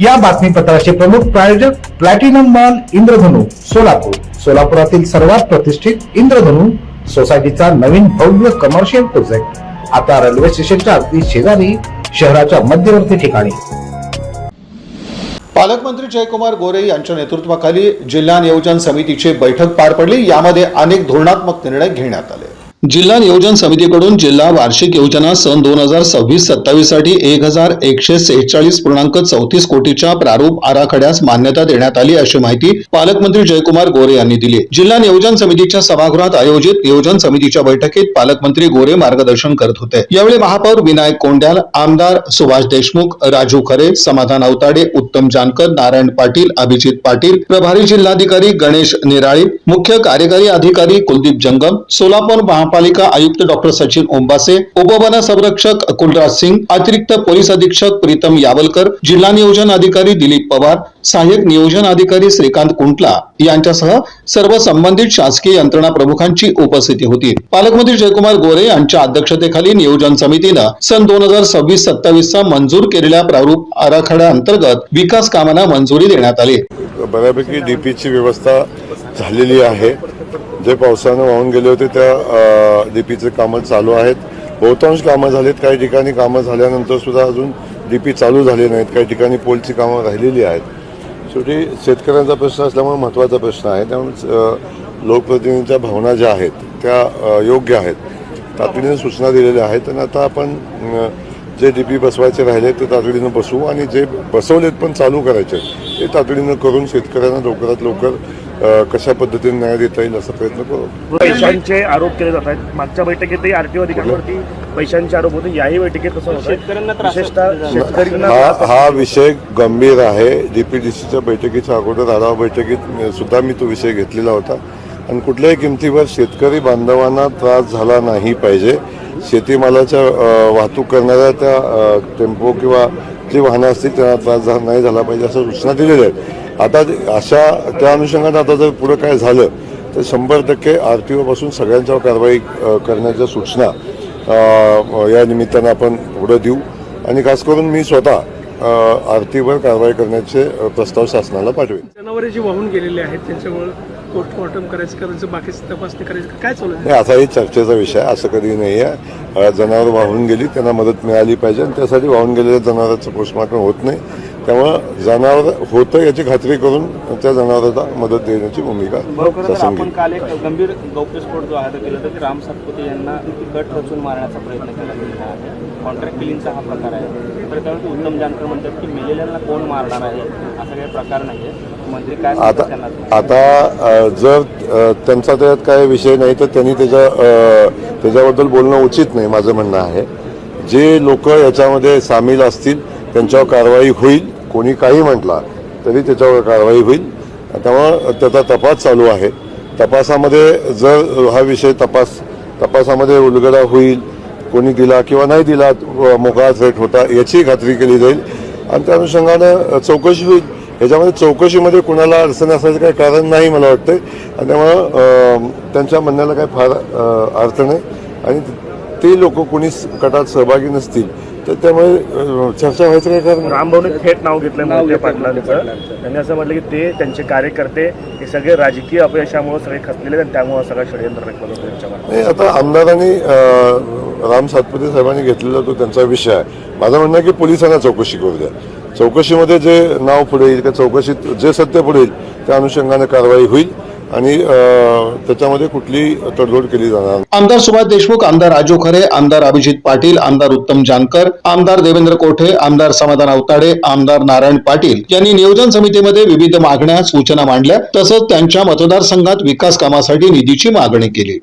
या बातमीपत्राचे प्रमुख प्रायोजक प्लॅटिनम मॉल इंद्रधनु सोलापूर. सोलापुरातील सर्वात प्रतिष्ठित इंद्रधनु सोसायटीचा नवीन भव्य कमर्शियल प्रोजेक्ट आता रेल्वे स्टेशनच्या अगदी शेजारी शहराच्या मध्यवर्ती ठिकाणी. पालकमंत्री जयकुमार गोरे यांच्या नेतृत्वाखाली जिल्हा नियोजन समितीची बैठक पार पडली. यामध्ये अनेक धोरणात्मक निर्णय घेण्यात आले. जिल्हा नियोजन समितीकडून जिल्हा वार्षिक योजना सन दोन हजार सव्वीस सत्तावीससाठी एक हजार एकशे सेहेचाळीस पूर्णांक चौतीस कोटीच्या प्रारूप आराखड्यास मान्यता देण्यात आली अशी माहिती पालकमंत्री जयकुमार गोरे यांनी दिली. जिल्हा नियोजन समितीच्या सभागृहात आयोजित नियोजन समितीच्या बैठकीत पालकमंत्री गोरे मार्गदर्शन करत होते. यावेळी महापौर विनायक कोंड्याल आमदार सुभाष देशमुख राजू खरे समाधान अवताडे उत्तम जानकर नारायण पाटील अभिजित पाटील प्रभारी जिल्हाधिकारी गणेश निराळी मुख्य कार्यकारी अधिकारी कुलदीप जंगम सोलापूर महापालिका आयुक्त डॉक्टर सचिन ओंबासे उपवन संरक्षक कुलराज सिंग अतिरिक्त पोलीस अधीक्षक प्रीतम यावलकर जिल्हा नियोजन अधिकारी दिलीप पवार सहाय्यक नियोजन अधिकारी श्रीकांत कुंटला यांच्यासह सर्व संबंधित शासकीय यंत्रणा प्रमुखांची उपस्थिती होती. पालकमंत्री जयकुमार गोरे यांच्या अध्यक्षतेखाली नियोजन समितीनं सन दोन हजार सव्वीस सत्तावीस चा मंजूर केलेल्या प्रारूप आराखड्याअंतर्गत विकास कामांना मंजुरी देण्यात आली. बऱ्यापैकी डीपीची व्यवस्था झालेली आहे. जे पावसानं वाहून गेले होते त्या डीपीचे कामं चालू आहेत. बहुतांश कामं झालीत. काही ठिकाणी कामं झाल्यानंतर सुद्धा अजून डीपी चालू झाले नाहीत. काही ठिकाणी पोलची कामं राहिलेली आहेत. शेवटी शेतकऱ्यांचा प्रश्न असल्यामुळे महत्त्वाचा प्रश्न आहे. त्यामुळे लोकप्रतिनिधींच्या भावना ज्या आहेत त्या योग्य आहेत. तातडीने सूचना दिलेल्या आहेत. आणि आता आपण जे डी पी बसवायचे राहिले ते तातडीनं बसवू. आणि जे बसवलेत पण चालू करायचे ते तातडीनं करून शेतकऱ्यांना लवकरात लवकर कशा पद्धतीने न्याय देता येईल असा प्रयत्न करू? पैशांचे आरोप केले जात आहेत. मागच्या बैठकीतही आरटीओ अधिकाऱ्यांवरती पैशांचे आरोप होते. याही बैठकीत तसं शेतकऱ्यांना हा हा विषय गंभीर आहे. डीपीडीसीच्या बैठकीच्या अगोदर आढावा बैठकीत सुद्धा मी तो विषय घेतलेला होता. आणि कुठल्याही किमतीवर शेतकरी बांधवांना त्रास झाला नाही पाहिजे. शेतीमालाच्या वाहतूक करणाऱ्या त्या टेम्पो किंवा जी वाहनं असतील त्यांना त्रास नाही झाला पाहिजे असं सूचना दिलेल्या आहेत. आता अशा त्या अनुषंगाने आता जर पुढं काय झालं तर शंभर टक्के आर टी ओपासून सगळ्यांच्यावर कारवाई करण्याच्या सूचना या निमित्तानं आपण पुढं देऊ. आणि खास करून मी स्वतः आरतीवर कारवाई करण्याचे प्रस्ताव शासनाला पाठवेन. जनावरे जी वाहून गेलेली आहेत त्यांच्यामुळे पोस्टमॉर्टम करायचं करायचं बाकीची तपासणी करायचं काय चालू नाही असा ही चर्चेचा विषय असं कधी नाही आहे. जनावर वाहून गेली त्यांना मदत मिळाली पाहिजे आणि त्यासाठी वाहून गेलेल्या जनावरांचं पोस्टमॉर्टम होत नाही. त्यामुळं जनावर होतं याची खात्री करून त्या जनावरांना मदत देण्याची भूमिका शासन आपण घेईल काल एक गंभीर गौप्यस्फोट जो आहे तो केला तर राम सातपुते यांना कट रचून मारण्याचा प्रयत्न केला आहे. कॉन्ट्रॅक्ट किलिंगचा हा प्रकार आहे. तर त्यामुळे उत्तम जानकर म्हणतात की मेलेल्यांना कोण मारणार आहे असा काही प्रकार नाही आहे मंत्री काय आता आता जर त्यांचा त्यात काय विषय नाही तर त्यांनी त्याच्या त्याच्याबद्दल बोलणं उचित नाही माझं म्हणणं आहे. जे लोक याच्यामध्ये सामील असतील त्यांच्यावर कारवाई होईल. कोणी काही म्हटला तरी त्याच्यावर कारवाई होईल. त्यामुळं त्याचा तपास चालू आहे. तपासामध्ये जर हा विषय तपास तपासामध्ये उलगडा होईल कोणी दिला किंवा नाही दिला मोकळा थेट होता याची खात्री केली जाईल. आणि त्या अनुषंगानं चौकशी होईल. ह्याच्यामध्ये चौकशीमध्ये कुणाला अडचण असायचं काही कारण नाही मला वाटतंय. आणि त्यामुळं त्यांच्या म्हणण्याला काही फार अर्थ नाही. आणि ते लोक कोणी कटात गटात सहभागी नसतील. तर त्यामुळे चर्चा व्हायचं काय कारण. रामभाऊने थेट नाव घेतलं मोहिते पाटलांचं. त्यांनी असं म्हटलं की ते त्यांचे कार्यकर्ते हे सगळे राजकीय अपयशामुळे सगळे खचलेले आणि त्यामुळे सगळं षडयंत्र रचलं होतं त्यांच्यावर नाही आता आमदारांनी अ, राम सातपुते साहेबांनी घेतलेला तो त्यांचा विषय आहे. माझं म्हणणं आहे की पोलिसांना चौकशी करू द्या. चौकशीमध्ये जे नाव पुढे येईल त्या चौकशीत जे सत्य पुढे येईल त्या अनुषंगाने कारवाई होईल. आणि त्याच्यामध्ये कुठली तडजोड केली जाणार आमदार सुभाष देशमुख आमदार राजू खरे आमदार अभिजित पाटील आमदार उत्तम जानकर आमदार देवेंद्र कोठे आमदार समाधान अवताडे आमदार नारायण पाटील यांनी नियोजन समितीमध्ये विविध मागण्या सूचना मांडल्या तसंच त्यांच्या मतदारसंघात विकास कामासाठी निधीची मागणी केली.